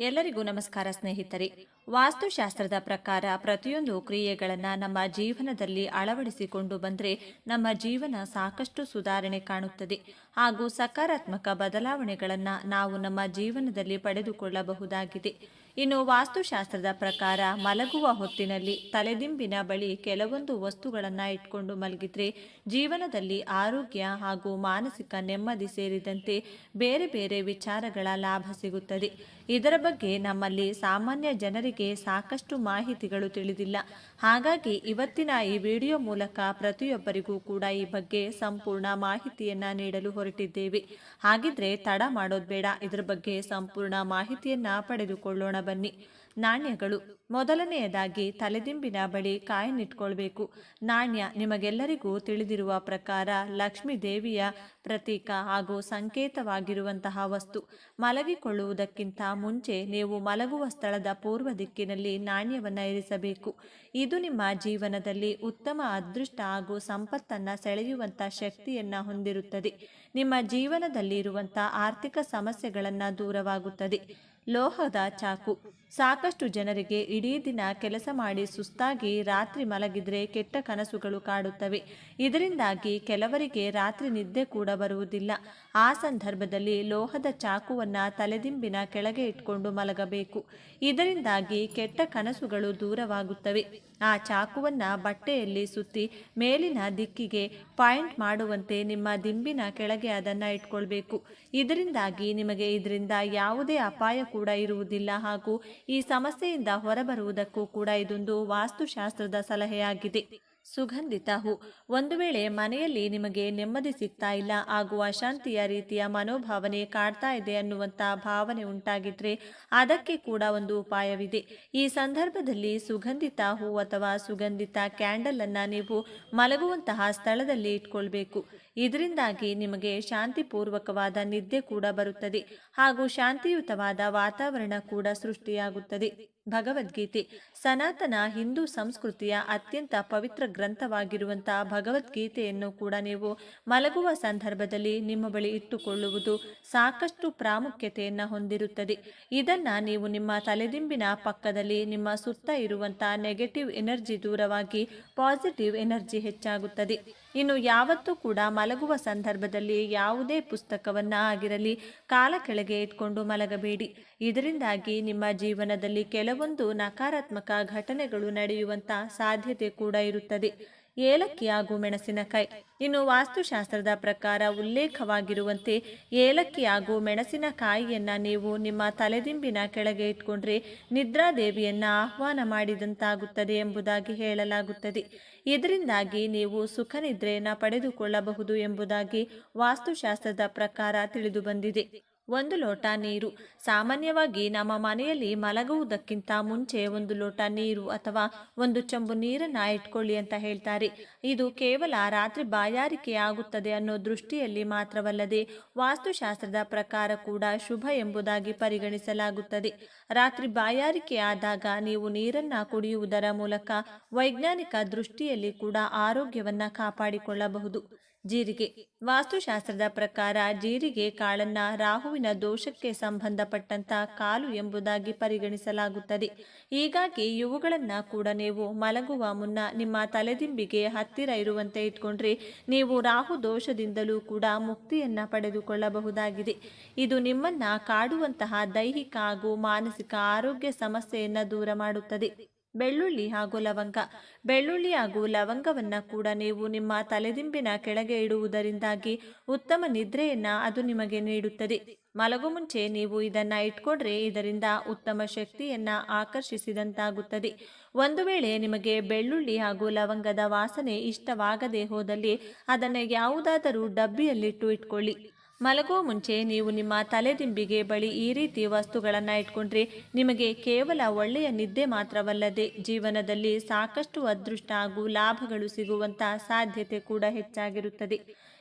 ಎಲ್ಲರಿಗೂ ನಮಸ್ಕಾರ ಸ್ನೇಹಿತರೆ. ವಾಸ್ತುಶಾಸ್ತ್ರದ ಪ್ರಕಾರ ಪ್ರತಿಯೊಂದು ಕ್ರಿಯೆಗಳನ್ನು ನಮ್ಮ ಜೀವನದಲ್ಲಿ ಅಳವಡಿಸಿಕೊಂಡು ಬಂದರೆ ನಮ್ಮ ಜೀವನ ಸಾಕಷ್ಟು ಸುಧಾರಣೆ ಕಾಣುತ್ತದೆ. ಹಾಗೂ ಸಕಾರಾತ್ಮಕ ಬದಲಾವಣೆಗಳನ್ನು ನಾವು ನಮ್ಮ ಜೀವನದಲ್ಲಿ ಪಡೆದುಕೊಳ್ಳಬಹುದಾಗಿದೆ. ಇನ್ನು ವಾಸ್ತುಶಾಸ್ತ್ರದ ಪ್ರಕಾರ ಮಲಗುವ ಹೊತ್ತಿನಲ್ಲಿ ತಲೆದಿಂಬಿನ ಬಳಿ ಕೆಲವೊಂದು ವಸ್ತುಗಳನ್ನು ಇಟ್ಕೊಂಡು ಮಲಗಿದ್ರೆ ಜೀವನದಲ್ಲಿ ಆರೋಗ್ಯ ಹಾಗೂ ಮಾನಸಿಕ ನೆಮ್ಮದಿ ಸೇರಿದಂತೆ ಬೇರೆ ಬೇರೆ ವಿಚಾರಗಳ ಲಾಭ ಸಿಗುತ್ತದೆ. ಇದರ ಬಗ್ಗೆ ನಮ್ಮಲ್ಲಿ ಸಾಮಾನ್ಯ ಜನರಿಗೆ ಸಾಕಷ್ಟು ಮಾಹಿತಿಗಳು ತಿಳಿದಿಲ್ಲ. ಹಾಗಾಗಿ ಇವತ್ತಿನ ಈ ವಿಡಿಯೋ ಮೂಲಕ ಪ್ರತಿಯೊಬ್ಬರಿಗೂ ಕೂಡ ಈ ಬಗ್ಗೆ ಸಂಪೂರ್ಣ ಮಾಹಿತಿಯನ್ನ ನೀಡಲು ಹೊರಟಿದ್ದೇವೆ. ಹಾಗಿದ್ರೆ ತಡ ಮಾಡೋದು ಬೇಡ. ಇದರ ಬಗ್ಗೆ ಸಂಪೂರ್ಣ ಮಾಹಿತಿಯನ್ನ ಪಡೆದುಕೊಳ್ಳೋಣ ಬನ್ನಿ. ನಾಣ್ಯಗಳು. ಮೊದಲನೆಯದಾಗಿ ತಲೆದಿಂಬಿನ ಬಳಿ ಕಾಯನ್ನಿಟ್ಕೊಳ್ಬೇಕು ನಾಣ್ಯ ನಿಮಗೆಲ್ಲರಿಗೂ ತಿಳಿದಿರುವ ಪ್ರಕಾರ ಲಕ್ಷ್ಮೀ ದೇವಿಯ ಪ್ರತೀಕ ಹಾಗೂ ಸಂಕೇತವಾಗಿರುವಂತಹ ವಸ್ತು. ಮಲಗಿಕೊಳ್ಳುವುದಕ್ಕಿಂತ ಮುಂಚೆ ನೀವು ಮಲಗುವ ಸ್ಥಳದ ಪೂರ್ವ ದಿಕ್ಕಿನಲ್ಲಿ ನಾಣ್ಯವನ್ನು ಇರಿಸಬೇಕು. ಇದು ನಿಮ್ಮ ಜೀವನದಲ್ಲಿ ಉತ್ತಮ ಅದೃಷ್ಟ ಹಾಗೂ ಸಂಪತ್ತನ್ನು ಸೆಳೆಯುವಂಥ ಶಕ್ತಿಯನ್ನು ಹೊಂದಿರುತ್ತದೆ. ನಿಮ್ಮ ಜೀವನದಲ್ಲಿ ಇರುವಂಥ ಆರ್ಥಿಕ ಸಮಸ್ಯೆಗಳನ್ನು ದೂರವಾಗುತ್ತದೆ. ಲೋಹದ ಚಾಕು. ಸಾಕಷ್ಟು ಜನರಿಗೆ ಇಡೀ ದಿನ ಕೆಲಸ ಮಾಡಿ ಸುಸ್ತಾಗಿ ರಾತ್ರಿ ಮಲಗಿದ್ರೆ ಕೆಟ್ಟ ಕನಸುಗಳು ಕಾಡುತ್ತವೆ. ಇದರಿಂದಾಗಿ ಕೆಲವರಿಗೆ ರಾತ್ರಿ ನಿದ್ದೆ ಕೂಡ ಬರುವುದಿಲ್ಲ. ಆ ಸಂದರ್ಭದಲ್ಲಿ ಲೋಹದ ಚಾಕುವನ್ನು ತಲೆದಿಂಬಿನ ಕೆಳಗೆ ಇಟ್ಕೊಂಡು ಮಲಗಬೇಕು. ಇದರಿಂದಾಗಿ ಕೆಟ್ಟ ಕನಸುಗಳು ದೂರವಾಗುತ್ತವೆ. ಆ ಚಾಕುವನ್ನ ಬಟ್ಟೆಯಲ್ಲಿ ಸುತ್ತಿ ಮೇಲಿನ ದಿಕ್ಕಿಗೆ ಪಾಯಿಂಟ್ ಮಾಡುವಂತೆ ನಿಮ್ಮ ದಿಂಬಿನ ಕೆಳಗೆ ಅದನ್ನು ಇಟ್ಕೊಳ್ಬೇಕು. ಇದರಿಂದಾಗಿ ನಿಮಗೆ ಇದರಿಂದ ಯಾವುದೇ ಅಪಾಯ ಕೂಡ ಇರುವುದಿಲ್ಲ. ಹಾಗೂ ಈ ಸಮಸ್ಯೆಯಿಂದ ಹೊರಬರುವುದಕ್ಕೂ ಕೂಡ ಇದೊಂದು ವಾಸ್ತುಶಾಸ್ತ್ರದ ಸಲಹೆಯಾಗಿದೆ. ಸುಗಂಧಿತ ಹೂ. ಒಂದು ವೇಳೆ ಮನೆಯಲ್ಲಿ ನಿಮಗೆ ನೆಮ್ಮದಿ ಸಿಗ್ತಾ ಇಲ್ಲ ಹಾಗೂ ಅಶಾಂತಿಯ ರೀತಿಯ ಮನೋಭಾವನೆ ಕಾಡ್ತಾ ಇದೆ ಅನ್ನುವಂಥ ಭಾವನೆ ಉಂಟಾಗಿದ್ರೆ ಅದಕ್ಕೆ ಕೂಡ ಒಂದು ಉಪಾಯವಿದೆ. ಈ ಸಂದರ್ಭದಲ್ಲಿ ಸುಗಂಧಿತ ಹೂ ಅಥವಾ ಸುಗಂಧಿತ ಕ್ಯಾಂಡಲ್ ಅನ್ನ ನೀವು ಮಲಗುವಂತಹ ಸ್ಥಳದಲ್ಲಿ ಇಟ್ಕೊಳ್ಬೇಕು. ಇದರಿಂದಾಗಿ ನಿಮಗೆ ಶಾಂತಿಪೂರ್ವಕವಾದ ನಿದ್ದೆ ಕೂಡ ಬರುತ್ತದೆ. ಹಾಗೂ ಶಾಂತಿಯುತವಾದ ವಾತಾವರಣ ಕೂಡ ಸೃಷ್ಟಿಯಾಗುತ್ತದೆ. ಭಗವದ್ಗೀತೆ ಸನಾತನ ಹಿಂದೂ ಸಂಸ್ಕೃತಿಯ ಅತ್ಯಂತ ಪವಿತ್ರ ಗ್ರಂಥವಾಗಿರುವಂತಹ ಭಗವದ್ಗೀತೆಯನ್ನು ಕೂಡ ನೀವು ಮಲಗುವ ಸಂದರ್ಭದಲ್ಲಿ ನಿಮ್ಮ ಬಳಿ ಇಟ್ಟುಕೊಳ್ಳುವುದು ಸಾಕಷ್ಟು ಪ್ರಾಮುಖ್ಯತೆಯನ್ನು ಹೊಂದಿರುತ್ತದೆ. ಇದನ್ನು ನೀವು ನಿಮ್ಮ ತಲೆದಿಂಬಿನ ಪಕ್ಕದಲ್ಲಿ ನಿಮ್ಮ ಸುತ್ತ ಇರುವಂತಹ ನೆಗೆಟಿವ್ ಎನರ್ಜಿ ದೂರವಾಗಿ ಪಾಸಿಟಿವ್ ಎನರ್ಜಿ ಹೆಚ್ಚಾಗುತ್ತದೆ. ಇನ್ನು ಯಾವತ್ತೂ ಕೂಡ ಮಲಗುವ ಸಂದರ್ಭದಲ್ಲಿ ಯಾವುದೇ ಪುಸ್ತಕವನ್ನು ಆಗಿರಲಿ, ಕಾಲ ಇಟ್ಕೊಂಡು ಮಲಗಬೇಡಿ. ಇದರಿಂದಾಗಿ ನಿಮ್ಮ ಜೀವನದಲ್ಲಿ ಕೆಲವೊಂದು ನಕಾರಾತ್ಮಕ ಘಟನೆಗಳು ನಡೆಯುವಂತ ಸಾಧ್ಯತೆ ಕೂಡ ಇರುತ್ತದೆ. ಏಲಕ್ಕಿ ಹಾಗೂ ಮೆಣಸಿನಕಾಯಿ. ಇನ್ನು ವಾಸ್ತುಶಾಸ್ತ್ರದ ಪ್ರಕಾರ ಉಲ್ಲೇಖವಾಗಿರುವಂತೆ ಏಲಕ್ಕಿ ಹಾಗೂ ಮೆಣಸಿನಕಾಯಿಯನ್ನು ನೀವು ನಿಮ್ಮ ತಲೆದಿಂಬಿನ ಕೆಳಗೆ ಇಟ್ಕೊಂಡ್ರೆ ನಿದ್ರಾದೇವಿಯನ್ನ ಆಹ್ವಾನ ಮಾಡಿದಂತಾಗುತ್ತದೆ ಎಂಬುದಾಗಿ ಹೇಳಲಾಗುತ್ತದೆ. ಇದರಿಂದಾಗಿ ನೀವು ಸುಖ ನಿದ್ರೆಯನ್ನು ಪಡೆದುಕೊಳ್ಳಬಹುದು ಎಂಬುದಾಗಿ ವಾಸ್ತುಶಾಸ್ತ್ರದ ಪ್ರಕಾರ ತಿಳಿದು ಬಂದಿದೆ ಒಂದು ಲೋಟ ನೀರು. ಸಾಮಾನ್ಯವಾಗಿ ನಮ್ಮ ಮನೆಯಲ್ಲಿ ಮಲಗುವುದಕ್ಕಿಂತ ಮುಂಚೆ ಒಂದು ಲೋಟ ನೀರು ಅಥವಾ ಒಂದು ಚಂಬು ನೀರನ್ನು ಇಟ್ಕೊಳ್ಳಿ ಅಂತ ಹೇಳ್ತಾರೆ. ಇದು ಕೇವಲ ರಾತ್ರಿ ಬಾಯಾರಿಕೆ ಆಗುತ್ತದೆ ಅನ್ನೋ ದೃಷ್ಟಿಯಲ್ಲಿ ಮಾತ್ರವಲ್ಲದೆ ವಾಸ್ತುಶಾಸ್ತ್ರದ ಪ್ರಕಾರ ಕೂಡ ಶುಭ ಎಂಬುದಾಗಿ ಪರಿಗಣಿಸಲಾಗುತ್ತದೆ. ರಾತ್ರಿ ಬಾಯಾರಿಕೆ ಆದಾಗ ನೀವು ನೀರನ್ನ ಕುಡಿಯುವುದರ ಮೂಲಕ ವೈಜ್ಞಾನಿಕ ದೃಷ್ಟಿಯಲ್ಲಿ ಕೂಡ ಆರೋಗ್ಯವನ್ನು ಕಾಪಾಡಿಕೊಳ್ಳಬಹುದು. ಜೀರಿಗೆ. ವಾಸ್ತುಶಾಸ್ತ್ರದ ಪ್ರಕಾರ ಜೀರಿಗೆ ಕಾಳನ್ನ ರಾಹುವಿನ ದೋಷಕ್ಕೆ ಸಂಬಂಧಪಟ್ಟಂತ ಕಾಲು ಎಂಬುದಾಗಿ ಪರಿಗಣಿಸಲಾಗುತ್ತದೆ. ಹೀಗಾಗಿ ಇವುಗಳನ್ನ ಕೂಡ ನೀವು ಮಲಗುವ ಮುನ್ನ ನಿಮ್ಮ ತಲೆದಿಂಬಿಗೆ ಹತ್ತಿರ ಇರುವಂತೆ ಇಟ್ಕೊಂಡ್ರೆ ನೀವು ರಾಹು ದೋಷದಿಂದಲೂ ಕೂಡ ಮುಕ್ತಿಯನ್ನ ಪಡೆದುಕೊಳ್ಳಬಹುದಾಗಿದೆ. ಇದು ನಿಮ್ಮನ್ನ ಕಾಡುವಂತಹ ದೈಹಿಕ ಹಾಗೂ ಮಾನಸಿಕ ಆರೋಗ್ಯ ಸಮಸ್ಯೆಯನ್ನ ದೂರ ಮಾಡುತ್ತದೆ. ಬೆಳ್ಳುಳ್ಳಿ ಹಾಗೂ ಲವಂಗ. ಬೆಳ್ಳುಳ್ಳಿ ಹಾಗೂ ಲವಂಗವನ್ನು ಕೂಡ ನೀವು ನಿಮ್ಮ ತಲೆದಿಂಬಿನ ಕೆಳಗೆ ಇಡುವುದರಿಂದಾಗಿ ಉತ್ತಮ ನಿದ್ರೆಯನ್ನು ಅದು ನಿಮಗೆ ನೀಡುತ್ತದೆ. ಮಲಗು ಮುಂಚೆ ನೀವು ಇದನ್ನ ಇಟ್ಕೊಂಡ್ರೆ ಇದರಿಂದ ಉತ್ತಮ ಶಕ್ತಿಯನ್ನ ಆಕರ್ಷಿಸಿದಂತಾಗುತ್ತದೆ. ಒಂದು ವೇಳೆ ನಿಮಗೆ ಬೆಳ್ಳುಳ್ಳಿ ಹಾಗೂ ಲವಂಗದ ವಾಸನೆ ಇಷ್ಟವಾಗದೇ ಹೋದಲ್ಲಿ ಅದನ್ನು ಯಾವುದಾದರೂ ಡಬ್ಬಿಯಲ್ಲಿಟ್ಟು ಇಟ್ಕೊಳ್ಳಿ. ಮಲಗುವ ಮುಂಚೆ ನೀವು ನಿಮ್ಮ ತಲೆದಿಂಬಿಗೆ ಬಳಿ ಈ ರೀತಿ ವಸ್ತುಗಳನ್ನು ಇಟ್ಕೊಂಡ್ರೆ ನಿಮಗೆ ಕೇವಲ ಒಳ್ಳೆಯ ನಿದ್ದೆ ಮಾತ್ರವಲ್ಲದೆ ಜೀವನದಲ್ಲಿ ಸಾಕಷ್ಟು ಅದೃಷ್ಟ ಹಾಗೂ ಲಾಭಗಳು ಸಿಗುವಂತ ಸಾಧ್ಯತೆ ಕೂಡ ಹೆಚ್ಚಾಗಿರುತ್ತದೆ.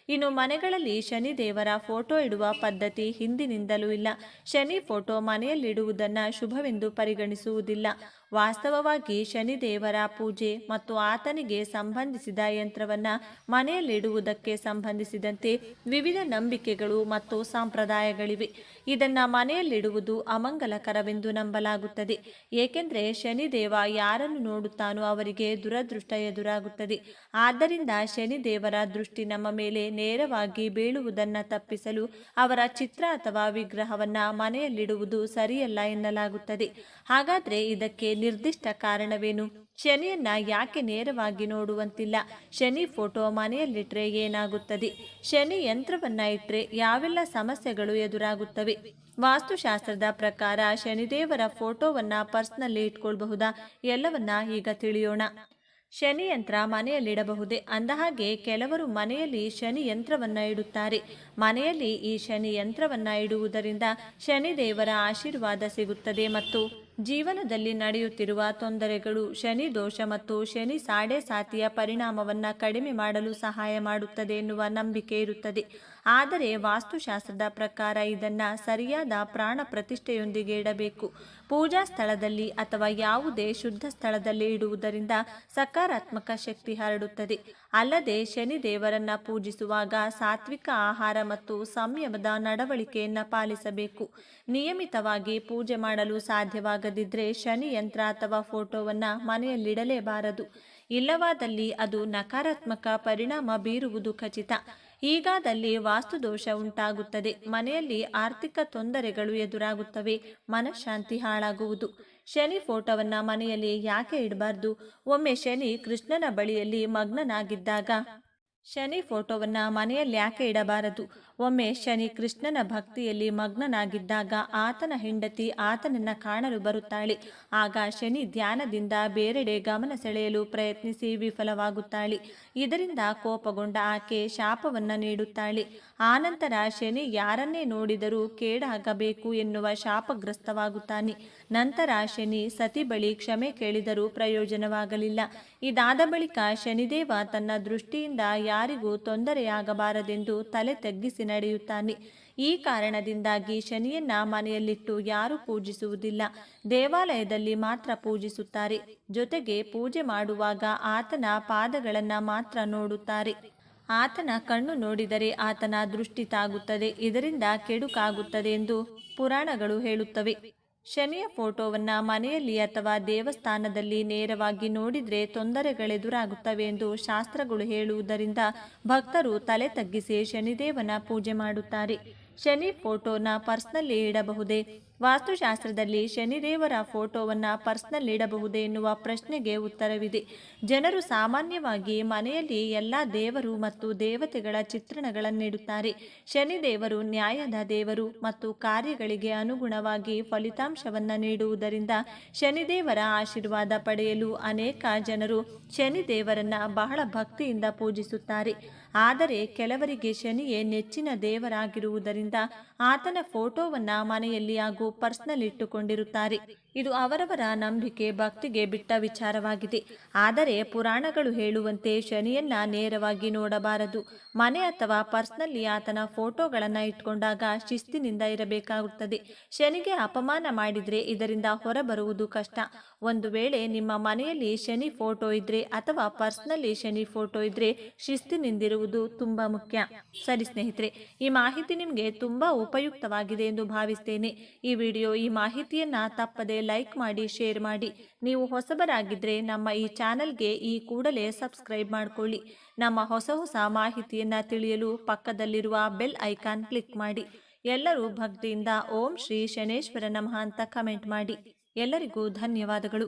ಇನ್ನು ಮನೆಗಳಲ್ಲಿ ಶನಿ ದೇವರ ಫೋಟೋ ಇಡುವ ಪದ್ಧತಿ ಹಿಂದಿನಿಂದಲೂ ಇಲ್ಲ. ಶನಿ ಫೋಟೋ ಮನೆಯಲ್ಲಿಡುವುದನ್ನು ಶುಭವೆಂದು ಪರಿಗಣಿಸುವುದಿಲ್ಲ. ವಾಸ್ತವವಾಗಿ ಶನಿದೇವರ ಪೂಜೆ ಮತ್ತು ಆತನಿಗೆ ಸಂಬಂಧಿಸಿದ ಯಂತ್ರವನ್ನ ಮನೆಯಲ್ಲಿಡುವುದಕ್ಕೆ ಸಂಬಂಧಿಸಿದಂತೆ ವಿವಿಧ ನಂಬಿಕೆಗಳು ಮತ್ತು ಸಂಪ್ರದಾಯಗಳಿವೆ. ಇದನ್ನು ಮನೆಯಲ್ಲಿಡುವುದು ಅಮಂಗಲಕರವೆಂದು ನಂಬಲಾಗುತ್ತದೆ. ಏಕೆಂದರೆ ಶನಿದೇವ ಯಾರನ್ನು ನೋಡುತ್ತಾನೋ ಅವರಿಗೆ ದುರದೃಷ್ಟ ಎದುರಾಗುತ್ತದೆ. ಆದ್ದರಿಂದ ಶನಿದೇವರ ದೃಷ್ಟಿ ನಮ್ಮ ಮೇಲೆ ನೇರವಾಗಿ ಬೀಳುವುದನ್ನು ತಪ್ಪಿಸಲು ಅವರ ಚಿತ್ರ ಅಥವಾ ವಿಗ್ರಹವನ್ನ ಮನೆಯಲ್ಲಿಡುವುದು ಸರಿಯಲ್ಲ ಎನ್ನಲಾಗುತ್ತದೆ. ಹಾಗಾದ್ರೆ ಇದಕ್ಕೆ ನಿರ್ದಿಷ್ಟ ಕಾರಣವೇನು? ಶನಿಯನ್ನ ಯಾಕೆ ನೇರವಾಗಿ ನೋಡುವಂತಿಲ್ಲ? ಶನಿ ಫೋಟೋ ಮನೆಯಲ್ಲಿಟ್ಟರೆ ಏನಾಗುತ್ತದೆ? ಶನಿ ಯಂತ್ರವನ್ನ ಇಟ್ಟರೆ ಯಾವೆಲ್ಲ ಸಮಸ್ಯೆಗಳು ಎದುರಾಗುತ್ತವೆ? ವಾಸ್ತುಶಾಸ್ತ್ರದ ಪ್ರಕಾರ ಶನಿದೇವರ ಫೋಟೋವನ್ನ ಪರ್ಸ್ನಲ್ಲಿ ಇಟ್ಕೊಳ್ಬಹುದಾ? ಎಲ್ಲವನ್ನ ಈಗ ತಿಳಿಯೋಣ. ಶನಿ ಯಂತ್ರ ಮನೆಯಲ್ಲಿಡಬಹುದೇ? ಅಂದಹಾಗೆ ಕೆಲವರು ಮನೆಯಲ್ಲಿ ಶನಿ ಯಂತ್ರವನ್ನ ಇಡುತ್ತಾರೆ. ಮನೆಯಲ್ಲಿ ಈ ಶನಿ ಯಂತ್ರವನ್ನ ಇಡುವುದರಿಂದ ಶನಿದೇವರ ಆಶೀರ್ವಾದ ಸಿಗುತ್ತದೆ ಮತ್ತು ಜೀವನದಲ್ಲಿ ನಡೆಯುತ್ತಿರುವ ತೊಂದರೆಗಳು ಶನಿ ದೋಷ ಮತ್ತು ಶನಿ ಸಾಡೆ ಸಾತಿಯ ಪರಿಣಾಮವನ್ನು ಕಡಿಮೆ ಮಾಡಲು ಸಹಾಯ ಮಾಡುತ್ತದೆ ಎನ್ನುವ ನಂಬಿಕೆ ಇರುತ್ತದೆ. ಆದರೆ ವಾಸ್ತುಶಾಸ್ತ್ರದ ಪ್ರಕಾರ ಇದನ್ನ ಸರಿಯಾದ ಪ್ರಾಣ ಪ್ರತಿಷ್ಠೆಯೊಂದಿಗೆ ಇಡಬೇಕು. ಪೂಜಾ ಸ್ಥಳದಲ್ಲಿ ಅಥವಾ ಯಾವುದೇ ಶುದ್ಧ ಸ್ಥಳದಲ್ಲಿ ಇಡುವುದರಿಂದ ಸಕಾರಾತ್ಮಕ ಶಕ್ತಿ ಹರಡುತ್ತದೆ. ಅಲ್ಲದೆ ಶನಿ ದೇವರನ್ನ ಪೂಜಿಸುವಾಗ ಸಾತ್ವಿಕ ಆಹಾರ ಮತ್ತು ಸಂಯಮದ ನಡವಳಿಕೆಯನ್ನ ಪಾಲಿಸಬೇಕು. ನಿಯಮಿತವಾಗಿ ಪೂಜೆ ಮಾಡಲು ಸಾಧ್ಯವಾಗದಿದ್ದರೆ ಶನಿ ಯಂತ್ರ ಅಥವಾ ಫೋಟೋವನ್ನ ಮನೆಯಲ್ಲಿಡಲೇಬಾರದು. ಇಲ್ಲವಾದಲ್ಲಿ ಅದು ನಕಾರಾತ್ಮಕ ಪರಿಣಾಮ ಬೀರುವುದು ಖಚಿತ. ಹೀಗಾದಲ್ಲಿ ವಾಸ್ತುದೋಷ ಉಂಟಾಗುತ್ತದೆ. ಮನೆಯಲ್ಲಿ ಆರ್ಥಿಕ ತೊಂದರೆಗಳು ಎದುರಾಗುತ್ತವೆ. ಮನಃಶಾಂತಿ ಹಾಳಾಗುವುದು. ಶನಿ ಫೋಟೋವನ್ನ ಮನೆಯಲ್ಲಿ ಯಾಕೆ ಇಡಬಾರ್ದು? ಒಮ್ಮೆ ಶನಿ ಕೃಷ್ಣನ ಬಳಿಯಲ್ಲಿ ಮಗ್ನನಾಗಿದ್ದಾಗ ಶನಿ ಫೋಟೋವನ್ನ ಮನೆಯಲ್ಲಿ ಯಾಕೆ ಇಡಬಾರದು? ಒಮ್ಮೆ ಶನಿ ಕೃಷ್ಣನ ಭಕ್ತಿಯಲ್ಲಿ ಮಗ್ನನಾಗಿದ್ದಾಗ ಆತನ ಹೆಂಡತಿ ಆತನನ್ನ ಕಾಣಲು ಬರುತ್ತಾಳೆ. ಆಗ ಶನಿ ಧ್ಯಾನದಿಂದ ಬೇರೆಡೆ ಗಮನ ಸೆಳೆಯಲು ಪ್ರಯತ್ನಿಸಿ ವಿಫಲವಾಗುತ್ತಾಳೆ. ಇದರಿಂದ ಕೋಪಗೊಂಡ ಆಕೆ ಶಾಪವನ್ನ ನೀಡುತ್ತಾಳೆ. ಆನಂತರ ಶನಿ ಯಾರನ್ನೇ ನೋಡಿದರೂ ಕೇಡಾಗಬೇಕು ಎನ್ನುವ ಶಾಪಗ್ರಸ್ತವಾಗುತ್ತಾನೆ. ನಂತರ ಶನಿ ಸತಿ ಬಳಿ ಕ್ಷಮೆ ಕೇಳಿದರೂ ಪ್ರಯೋಜನವಾಗಲಿಲ್ಲ. ಇದಾದ ಬಳಿಕ ಶನಿದೇವ ತನ್ನ ದೃಷ್ಟಿಯಿಂದ ಯಾರಿಗೂ ತೊಂದರೆಯಾಗಬಾರದೆಂದು ತಲೆ ತಗ್ಗಿಸಿ ನಡೆಯುತ್ತಾನೆ. ಈ ಕಾರಣದಿಂದಾಗಿ ಶನಿಯನ್ನ ಮನೆಯಲ್ಲಿಟ್ಟು ಯಾರು ಪೂಜಿಸುವುದಿಲ್ಲ. ದೇವಾಲಯದಲ್ಲಿ ಮಾತ್ರ ಪೂಜಿಸುತ್ತಾರೆ. ಜೊತೆಗೆ ಪೂಜೆ ಮಾಡುವಾಗ ಆತನ ಪಾದಗಳನ್ನ ಮಾತ್ರ ನೋಡುತ್ತಾರೆ. ಆತನ ಕಣ್ಣು ನೋಡಿದರೆ ಆತನ ದೃಷ್ಟಿ ತಾಗುತ್ತದೆ. ಇದರಿಂದ ಕೆಡುಕಾಗುತ್ತದೆ ಎಂದು ಪುರಾಣಗಳು ಹೇಳುತ್ತವೆ. ಶನಿಯ ಫೋಟೋವನ್ನು ಮನೆಯಲ್ಲಿ ಅಥವಾ ದೇವಸ್ಥಾನದಲ್ಲಿ ನೇರವಾಗಿ ನೋಡಿದರೆ ತೊಂದರೆಗಳೆದುರಾಗುತ್ತವೆ ಎಂದು ಶಾಸ್ತ್ರಗಳು ಹೇಳುವುದರಿಂದ ಭಕ್ತರು ತಲೆ ತಗ್ಗಿಸಿ ಶನಿದೇವನ ಪೂಜೆ ಮಾಡುತ್ತಾರೆ. ಶನಿ ಫೋಟೋನ ಪರ್ಸ್ನಲ್ಲಿ ಇಡಬಹುದೇ? ವಾಸ್ತುಶಾಸ್ತ್ರದಲ್ಲಿ ಶನಿದೇವರ ಫೋಟೋವನ್ನು ಪರ್ಸ್ನಲ್ಲಿ ಇಡಬಹುದೇ ಎನ್ನುವ ಪ್ರಶ್ನೆಗೆ ಉತ್ತರವಿದೆ. ಜನರು ಸಾಮಾನ್ಯವಾಗಿ ಮನೆಯಲ್ಲಿ ಎಲ್ಲ ದೇವರು ಮತ್ತು ದೇವತೆಗಳ ಚಿತ್ರಣಗಳನ್ನಿಡುತ್ತಾರೆ ಶನಿದೇವರು ನ್ಯಾಯದ ದೇವರು ಮತ್ತು ಕಾರ್ಯಗಳಿಗೆ ಅನುಗುಣವಾಗಿ ಫಲಿತಾಂಶವನ್ನು ನೀಡುವುದರಿಂದ ಶನಿದೇವರ ಆಶೀರ್ವಾದ ಪಡೆಯಲು ಅನೇಕ ಜನರು ಶನಿದೇವರನ್ನು ಬಹಳ ಭಕ್ತಿಯಿಂದ ಪೂಜಿಸುತ್ತಾರೆ. ಆದರೆ ಕೆಲವರಿಗೆ ಶನಿಯೇ ನೆಚ್ಚಿನ ದೇವರಾಗಿರುವುದರಿಂದ ಆತನ ಫೋಟೋವನ್ನ ಮನೆಯಲ್ಲಿ ಹಾಗೂ ಪರ್ಸ್ನಲ್ ಇಟ್ಟುಕೊಂಡಿರುತ್ತಾರೆ. ಇದು ಅವರವರ ನಂಬಿಕೆ, ಭಕ್ತಿಗೆ ಬಿಟ್ಟ ವಿಚಾರವಾಗಿದೆ. ಆದರೆ ಪುರಾಣಗಳು ಹೇಳುವಂತೆ ಶನಿಯನ್ನ ನೇರವಾಗಿ ನೋಡಬಾರದು. ಮನೆ ಅಥವಾ ಪರ್ಸ್ನಲ್ಲಿ ಆತನ ಫೋಟೋಗಳನ್ನು ಇಟ್ಕೊಂಡಾಗ ಶಿಸ್ತಿನಿಂದ ಇರಬೇಕಾಗುತ್ತದೆ. ಶನಿಗೆ ಅಪಮಾನ ಮಾಡಿದ್ರೆ ಇದರಿಂದ ಹೊರಬರುವುದು ಕಷ್ಟ. ಒಂದು ವೇಳೆ ನಿಮ್ಮ ಮನೆಯಲ್ಲಿ ಶನಿ ಫೋಟೋ ಇದ್ರೆ ಅಥವಾ ಪರ್ಸ್ನಲ್ಲಿ ಶನಿ ಫೋಟೋ ಇದ್ರೆ ಶಿಸ್ತಿನಿಂದಿರುವುದು ತುಂಬಾ ಮುಖ್ಯ. ಸರಿ ಸ್ನೇಹಿತರೆ, ಈ ಮಾಹಿತಿ ನಿಮಗೆ ತುಂಬಾ ಉಪಯುಕ್ತವಾಗಿದೆ ಎಂದು ಭಾವಿಸ್ತೇನೆ. ಈ ವಿಡಿಯೋ, ಈ ಮಾಹಿತಿಯನ್ನು ತಪ್ಪದೆ ಲೈಕ್ ಮಾಡಿ, ಶೇರ್ ಮಾಡಿ. ನೀವು ಹೊಸಬರಾಗಿದ್ದರೆ ನಮ್ಮ ಈ ಚಾನಲ್ಗೆ ಈ ಕೂಡಲೇ ಸಬ್ಸ್ಕ್ರೈಬ್ ಮಾಡಿಕೊಳ್ಳಿ. ನಮ್ಮ ಹೊಸ ಹೊಸ ಮಾಹಿತಿಯನ್ನು ತಿಳಿಯಲು ಪಕ್ಕದಲ್ಲಿರುವ ಬೆಲ್ ಐಕಾನ್ ಕ್ಲಿಕ್ ಮಾಡಿ. ಎಲ್ಲರೂ ಭಕ್ತಿಯಿಂದ ಓಂ ಶ್ರೀ ಶನೇಶ್ವರ ನಮಃ ಅಂತ ಕಮೆಂಟ್ ಮಾಡಿ. ಎಲ್ಲರಿಗೂ ಧನ್ಯವಾದಗಳು.